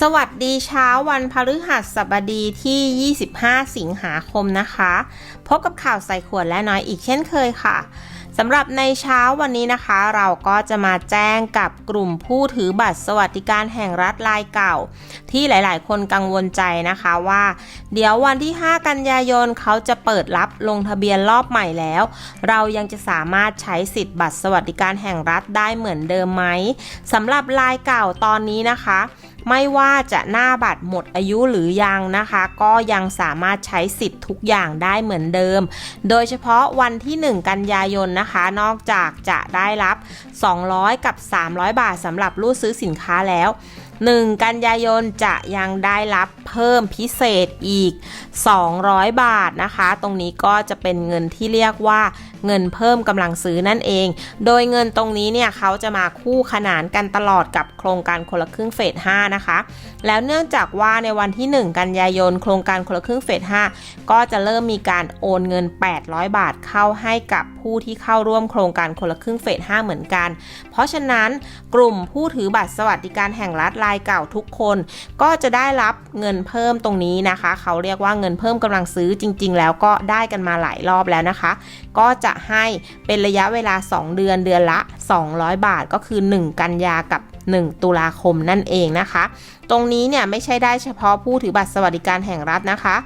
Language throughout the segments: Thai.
สวัสดีเช้าวันพฤหัสบดีที่ 25 สิงหาคมนะคะ พบกับข่าวใส่ขวดและน้อยอีกเช่นเคยค่ะสำหรับในเช้าวันนี้นะคะ เราก็จะมาแจ้งกับกลุ่มผู้ถือบัตรสวัสดิการแห่งรัฐรายเก่า ที่หลาย ๆ คนกังวลใจนะคะว่า เดี๋ยววันที่ 5 กันยายนเขาจะเปิดรับลงทะเบียนรอบใหม่แล้ว เรายังจะสามารถใช้สิทธิ์บัตรสวัสดิการแห่งรัฐได้เหมือนเดิมไหมสำหรับรายเก่าตอนนี้นะคะ ไม่ว่าจะหน้าบัตรหมดอายุหรือยังนะคะ ก็ยังสามารถใช้สิทธิ์ทุกอย่างได้เหมือนเดิม โดยเฉพาะวันที่ 1 กันยายนนะคะ นอกจากจะได้รับ 200 กับ 300 บาทสำหรับรูดซื้อสินค้าแล้ว 1 กันยายนจะยังได้รับเพิ่มพิเศษอีก 200 บาทนะคะ ตรงนี้ก็จะเป็นเงินที่เรียกว่าเงินเพิ่มกำลังซื้อนั่นเอง โดยเงินตรงนี้เนี่ยเขาจะมาคู่ขนานกันตลอดกับโครงการคนละครึ่งเฟส 5 นะคะ แล้วเนื่องจากว่าในวันที่ 1 กันยายน โครงการคนละครึ่งเฟส 5 ก็จะเริ่มมีการโอนเงิน 800 บาทเข้าให้กับผู้ที่เข้าร่วมโครงการคนละครึ่งเฟส 5 เหมือนกัน เพราะฉะนั้นกลุ่มผู้ถือบัตรสวัสดิการแห่งรัฐรายเก่าทุกคน ก็จะได้รับเงินเพิ่มตรงนี้นะคะ เขาเรียกว่าเงินเพิ่มกำลังซื้อจริง ๆ แล้วก็ได้กันมาหลายรอบแล้วนะคะ ก็จะให้เป็นระยะเวลา 2 เดือนเดือนละ 200 บาทก็คือ 1 กันยากับ 1 ตุลาคมนั่นเองนะคะ ตรงนี้เนี่ยไม่ใช่ได้เฉพาะผู้ถือบัตรสวัสดิการแห่งรัฐนะคะ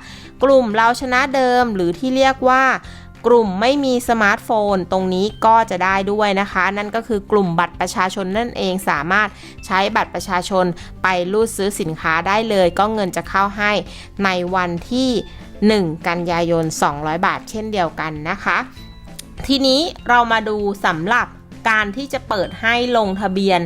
กลุ่มเราชนะเดิมหรือที่เรียกว่ากลุ่มไม่มีสมาร์ทโฟน ตรงนี้ก็จะได้ด้วยนะคะ นั่นก็คือกลุ่มบัตรประชาชนนั่นเองสามารถใช้บัตรประชาชนไปรูดซื้อสินค้าได้เลย ก็เงินจะเข้าให้ในวันที่ 1 กันยายน 200 บาทเช่นเดียวกันนะคะ ทีนี้เรามาดูสำหรับการที่จะเปิดให้ลงทะเบียน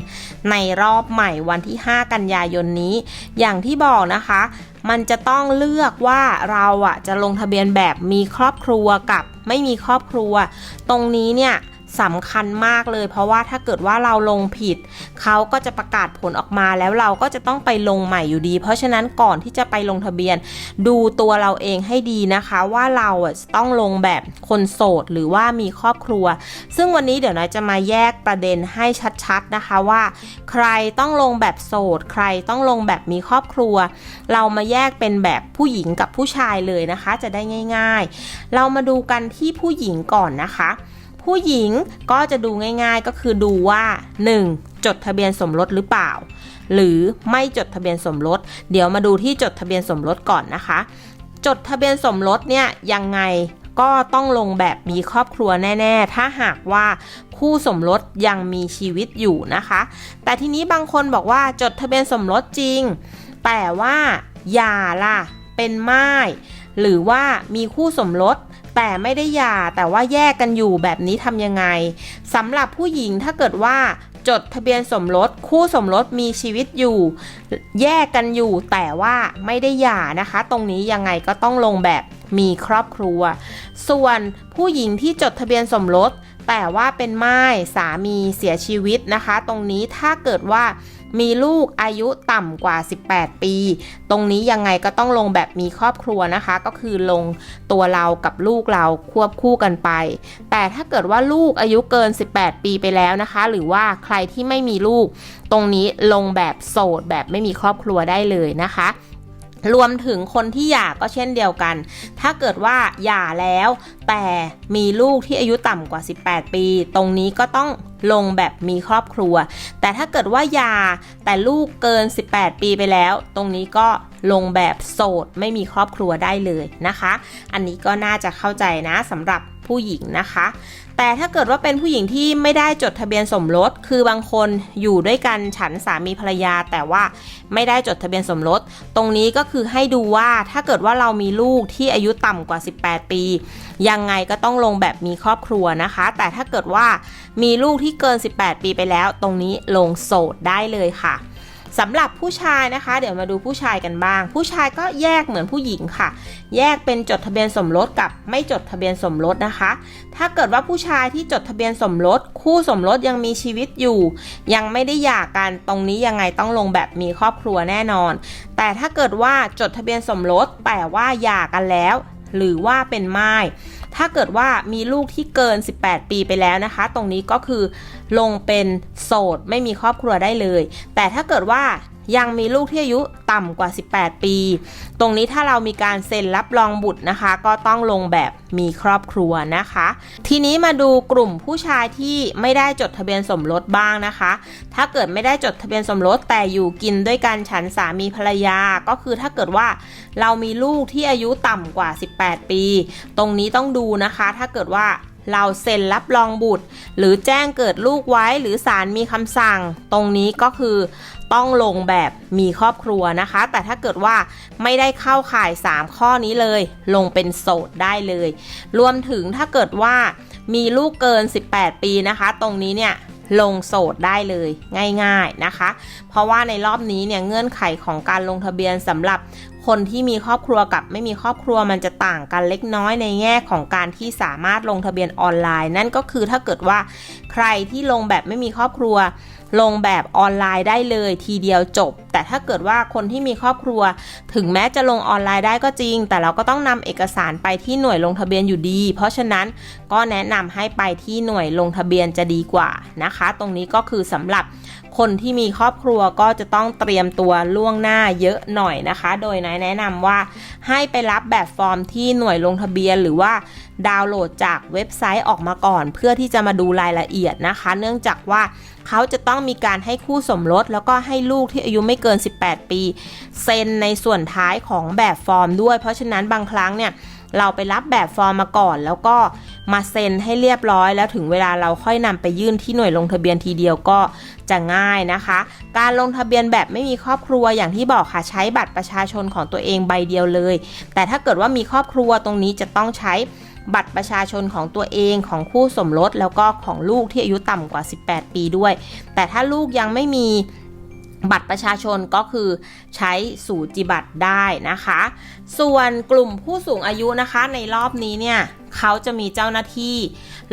ในรอบใหม่วันที่ 5 กันยายนนี้ อย่างที่บอกนะคะ มันจะต้องเลือกว่าเราอะจะลงทะเบียนแบบมีครอบครัวกับไม่มีครอบครัว ตรงนี้เนี่ย สำคัญมากเลย เพราะว่าถ้าเกิดว่าเราลงผิด เขาก็จะประกาศผลออกมาแล้วเราก็จะต้องไปลงใหม่อยู่ดี เพราะฉะนั้นก่อนที่จะไปลงทะเบียน ดูตัวเราเองให้ดีนะคะ ว่าเราต้องลงแบบคนโสดหรือว่ามีครอบครัว ซึ่งวันนี้เดี๋ยวนายจะมาแยกประเด็นให้ชัดๆนะคะว่า ใครต้องลงแบบโสด ใครต้องลงแบบมีครอบครัว เรามาแยกเป็นแบบผู้หญิงกับผู้ชายเลยนะคะ จะได้ง่าย ๆ เรามาดูกันที่ผู้หญิงก่อนนะคะ ผู้หญิงก็จะดูง่ายๆก็คือดูว่า 1. จดทะเบียนสมรสหรือเปล่า หรือไม่จดทะเบียนสมรส เดี๋ยวมาดูที่จดทะเบียนสมรสก่อนนะคะ จดทะเบียนสมรสเนี่ยยังไงก็ต้องลงแบบมีครอบครัวแน่ ๆ ถ้าหากว่าคู่สมรสยังมีชีวิตอยู่นะคะ แต่ทีนี้บางคนบอกว่าจดทะเบียนสมรสจริง แต่ว่าหย่าล่ะเป็นไม้หรือว่ามีคู่สมรส แต่ไม่ได้หย่าแต่ว่าแยกกันอยู่แบบนี้ทำยังไงสำหรับผู้หญิงถ้าเกิดว่าจดทะเบียนสมรสคู่สมรสมีชีวิตอยู่ แยกกันอยู่แต่ว่าไม่ได้หย่านะคะ ตรงนี้ยังไงก็ต้องลงแบบมีครอบครัว ส่วนผู้หญิงที่จดทะเบียนสมรสแต่ว่าเป็นไม้สามีเสียชีวิตนะคะ ตรงนี้ถ้าเกิดว่า มีลูกอายุต่ำกว่า 18 ปี ตรงนี้ยังไงก็ต้องลงแบบมีครอบครัวนะคะ ก็คือลงตัวเรากับลูกเราควบคู่กันไป แต่ถ้าเกิดว่าลูกอายุเกิน 18 ปีไปแล้วนะคะ หรือว่าใครที่ไม่มีลูก ตรงนี้ลงแบบโสดแบบไม่มีครอบครัวได้เลยนะคะ รวมถึงคนที่หย่าก็เช่นเดียวกัน ถ้าเกิดว่าหย่าแล้ว แต่มีลูกที่อายุต่ำกว่า 18 ปี ตรงนี้ก็ต้องลงแบบมีครอบครัว แต่ถ้าเกิดว่าหย่าแต่ลูกเกิน 18 ปีไปแล้ว ตรงนี้ก็ลงแบบโสดไม่มีครอบครัวได้เลยนะคะ อันนี้ก็น่าจะเข้าใจนะสำหรับ ผู้หญิงนะคะ แต่ถ้าเกิดว่าเป็นผู้หญิงที่ไม่ได้จดทะเบียนสมรส คือบางคนอยู่ด้วยกันฉันสามีภรรยา แต่ว่าไม่ได้จดทะเบียนสมรส ตรงนี้ก็คือให้ดูว่าถ้าเกิดว่าเรามีลูกที่อายุต่ำกว่า 18 ปี ยังไงก็ต้องลงแบบมีครอบครัวนะคะ แต่ถ้าเกิดว่ามีลูกที่เกิน 18 ปีไปแล้ว ตรงนี้ลงโสดได้เลยค่ะ สำหรับผู้ชายนะคะ เดี๋ยวมาดูผู้ชายกันบ้าง ผู้ชายก็แยกเหมือนผู้หญิงค่ะ แยกเป็นจดทะเบียนสมรสกับไม่จดทะเบียนสมรสนะคะ ถ้าเกิดว่าผู้ชายที่จดทะเบียนสมรส คู่สมรสยังมีชีวิตอยู่ ยังไม่ได้หย่ากันตรงนี้ยังไงต้องลงแบบมีครอบครัวแน่นอน แต่ถ้าเกิดว่าจดทะเบียนสมรสแต่ว่าหย่ากันแล้ว หรือว่าเป็นไม้ ถ้าเกิดว่ามีลูกที่เกิน 18 ปีไปแล้วนะคะ ตรงนี้ก็คือลงเป็นโสดไม่มีครอบครัวได้เลย แต่ถ้าเกิดว่า ยังมีลูกที่อายุต่ำกว่า 18 ปี ตรงนี้ถ้าเรามีการเซ็นรับรองบุตรนะคะ ก็ต้องลงแบบมีครอบครัวนะคะ ทีนี้มาดูกลุ่มผู้ชายที่ไม่ได้จดทะเบียนสมรสบ้างนะคะ ถ้าเกิดไม่ได้จดทะเบียนสมรสแต่อยู่กินด้วยกันฉันสามีภรรยา ก็คือถ้าเกิดว่าเรามีลูกที่อายุต่ำกว่า 18 ปี ตรงนี้ต้องดูนะคะ ถ้าเกิดว่าเราเซ็นรับรองบุตร หรือแจ้งเกิดลูกไว้หรือศาลมีคำสั่ง ตรงนี้ก็คือ ต้องลงแบบมีครอบครัวนะคะ แต่ถ้าเกิดว่าไม่ได้เข้าข่าย 3 ข้อนี้เลย ลงเป็นโสดได้เลย รวมถึงถ้าเกิดว่ามีลูกเกิน 18 ปีนะคะ ตรงนี้เนี่ยลงโสดได้เลยง่ายๆนะคะ เพราะว่าในรอบนี้เนี่ยเงื่อนไขของการลงทะเบียนสำหรับ คนที่มีครอบครัวกับไม่มีครอบครัวมันจะต่างกันเล็กน้อยในแง่ของการที่สามารถลงทะเบียนออนไลน์ นั่นก็คือถ้าเกิดว่าใครที่ลงแบบไม่มีครอบครัว ลงแบบออนไลน์ได้เลยทีเดียวจบ แต่ถ้าเกิดว่าคนที่มีครอบครัว ถึงแม้จะลงออนไลน์ได้ก็จริง แต่เราก็ต้องนำเอกสารไปที่หน่วยลงทะเบียนอยู่ดี เพราะฉะนั้นก็แนะนำให้ไปที่หน่วยลงทะเบียนจะดีกว่านะคะ ตรงนี้ก็คือสำหรับ คนที่มีครอบครัวก็จะต้องเตรียมตัวล่วงหน้าเยอะหน่อยนะคะ โดยนายแนะนำว่าให้ไปรับแบบฟอร์มที่หน่วยลงทะเบียนหรือว่าดาวน์โหลดจากเว็บไซต์ออกมาก่อน เพื่อที่จะมาดูรายละเอียดนะคะ เนื่องจากว่าเขาจะต้องมีการให้คู่สมรส แล้วก็ให้ลูกที่อายุไม่เกิน 18 ปี เซ็นในส่วนท้ายของแบบฟอร์มด้วย เพราะฉะนั้นบางครั้งเนี่ย เราไปรับแบบฟอร์มมาก่อน แล้วก็มาเซ็นให้เรียบร้อย แล้วถึงเวลาเราค่อยนำไปยื่นที่หน่วยลงทะเบียนทีเดียวก็จะง่ายนะคะ การลงทะเบียนแบบไม่มีครอบครัวอย่างที่บอกค่ะใช้บัตรประชาชนของตัวเองใบเดียวเลย แต่ถ้าเกิดว่ามีครอบครัวตรงนี้จะต้องใช้บัตรประชาชนของตัวเองของคู่สมรสแล้วก็ของลูกที่อายุต่ำกว่า 18 ปีด้วย แต่ถ้าลูกยังไม่มี บัตรประชาชนก็คือใช้สูจิบัตรได้นะคะ ส่วนกลุ่มผู้สูงอายุนะคะ ในรอบนี้เนี่ยเขาจะมีเจ้าหน้าที่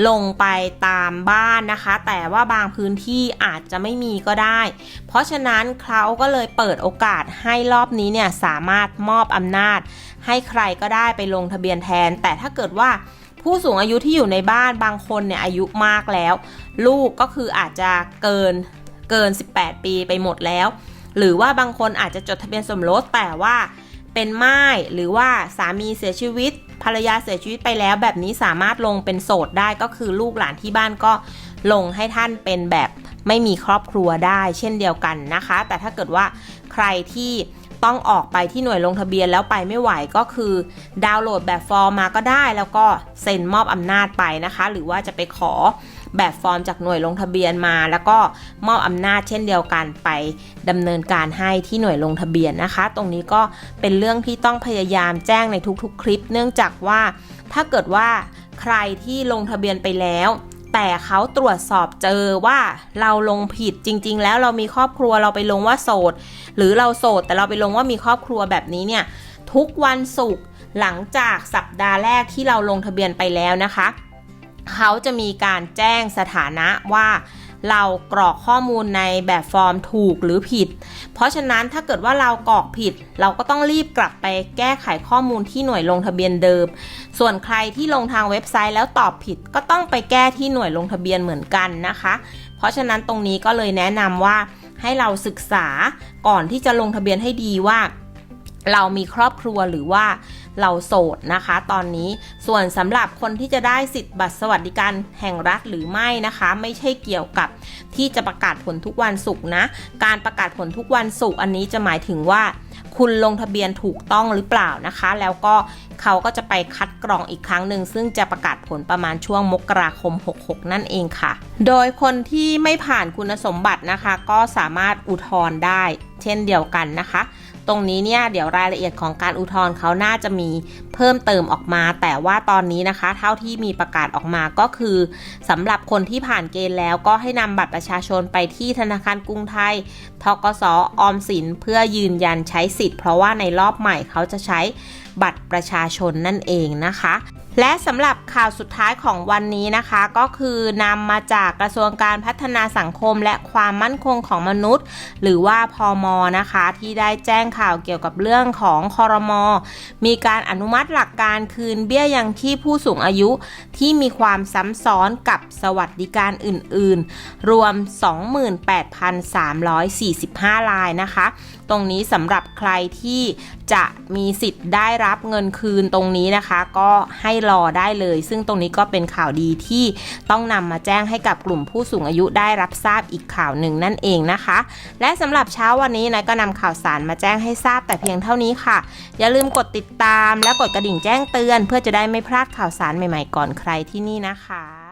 ลงไปตามบ้านนะคะ แต่ว่าบางพื้นที่อาจจะไม่มีก็ได้ เพราะฉะนั้นเขาก็เลยเปิดโอกาสให้รอบนี้เนี่ยสามารถมอบอำนาจ ให้ใครก็ได้ไปลงทะเบียนแทน แต่ถ้าเกิดว่าผู้สูงอายุที่อยู่ในบ้านบางคนเนี่ยอายุมากแล้ว ลูกก็คืออาจจะเกิน เกิน 18 ปีไปหมดแล้ว หรือว่าบางคนอาจจะจดทะเบียนสมรสแต่ว่าเป็นม่ายหรือว่าสามีเสียชีวิต ภรรยาเสียชีวิตไปแล้วแบบนี้สามารถลงเป็นโสดได้ก็คือลูกหลานที่บ้านก็ลงให้ท่านเป็นแบบไม่มีครอบครัวได้เช่นเดียวกันนะคะ แต่ถ้าเกิดว่าใครที่ต้องออกไปที่หน่วยลงทะเบียนแล้วไปไม่ไหวก็คือ ดาวน์โหลดแบบฟอร์มมาก็ได้แล้วก็เซ็นมอบอำนาจไปนะคะ หรือว่าจะไปขอ แบบฟอร์มจากหน่วยลงทะเบียนมา แล้วก็มอบอำนาจเช่นเดียวกันไปดำเนินการให้ที่หน่วยลงทะเบียนนะคะ ตรงนี้ก็เป็นเรื่องที่ต้องพยายามแจ้งในทุกๆ คลิป เนื่องจากว่าถ้าเกิดว่าใครที่ลงทะเบียนไปแล้วแต่เขาตรวจสอบเจอว่าเราลงผิดจริง ๆ แล้วเรามีครอบครัวเราไปลงว่าโสด หรือเราโสด แต่เราไปลงว่ามีครอบครัวแบบนี้เนี่ย ทุกวันศุกร์หลังจากสัปดาห์แรกที่เราลงทะเบียนไปแล้วนะคะ เขาจะมีการแจ้งสถานะว่าเรากรอกข้อมูลในแบบฟอร์มถูกหรือผิด เพราะฉะนั้นถ้าเกิดว่าเรากรอกผิด เราก็ต้องรีบกลับไปแก้ไขข้อมูลที่หน่วยลงทะเบียนเดิม ส่วนใครที่ลงทางเว็บไซต์แล้วตอบผิด ก็ต้องไปแก้ที่หน่วยลงทะเบียนเหมือนกันนะคะ เพราะฉะนั้นตรงนี้ก็เลยแนะนำว่าให้เราศึกษาก่อนที่จะลงทะเบียนให้ดีว่า เรามีครอบครัวหรือว่า เราโสดนะคะ ตอนนี้ส่วนสำหรับคนที่จะได้สิทธิ์บัตรสวัสดิการแห่งรัฐหรือไม่นะคะ ไม่ใช่เกี่ยวกับที่จะประกาศผลทุกวันศุกร์นะ การประกาศผลทุกวันศุกร์อันนี้จะหมายถึงว่าคุณลงทะเบียนถูกต้องหรือเปล่านะคะ แล้วก็เขาก็จะไปคัดกรองอีกครั้งหนึ่งซึ่งจะประกาศผลประมาณช่วงมกราคม 66 นั่นเองค่ะ โดยคนที่ไม่ผ่านคุณสมบัตินะคะ ก็สามารถอุทธรณ์ได้ เช่นเดียวกันนะคะ ตรงนี้เนี่ยเดี๋ยวรายละเอียดของการอุทธรณ์เขาน่าจะมีเพิ่มเติมออกมา แต่ว่าตอนนี้นะคะ เท่าที่มีประกาศออกมาก็คือสำหรับคนที่ผ่านเกณฑ์แล้วก็ให้นำบัตรประชาชนไปที่ธนาคารกรุงไทยทกสออมสินเพื่อยืนยันใช้สิทธิ์ เพราะว่าในรอบใหม่เขาจะใช้บัตรประชาชนนั่นเองนะคะ และสำหรับข่าวสุดท้ายของวันนี้นะคะ ก็คือนำมาจากกระทรวงการพัฒนาสังคมและความมั่นคงของมนุษย์ หรือว่าพอมนะคะ ที่ได้แจ้งข่าวเกี่ยวกับเรื่องของคอรมอมีการอนุมัติหลักการคืนเบี้ยยังชีพผู้สูงอายุที่มีความซ้ำซ้อนกับสวัสดิการอื่น ๆ รวม 28,345 รายนะคะตรงนี้สำหรับใครที่จะมีสิทธิ์ได้รับเงินคืนตรงนี้นะคะ ก็ให้รอได้เลย ซึ่งตรงนี้ก็เป็นข่าวดีที่ต้องนำมาแจ้งให้กับกลุ่มผู้สูงอายุได้รับทราบอีกข่าวหนึ่งนั่นเองนะคะ และสำหรับเช้าวันนี้นะก็นำข่าวสารมาแจ้งให้ทราบแต่เพียงเท่านี้ค่ะ อย่าลืมกดติดตามและกดกระดิ่งแจ้งเตือน เพื่อจะได้ไม่พลาดข่าวสารใหม่ๆก่อนใครที่นี่นะคะ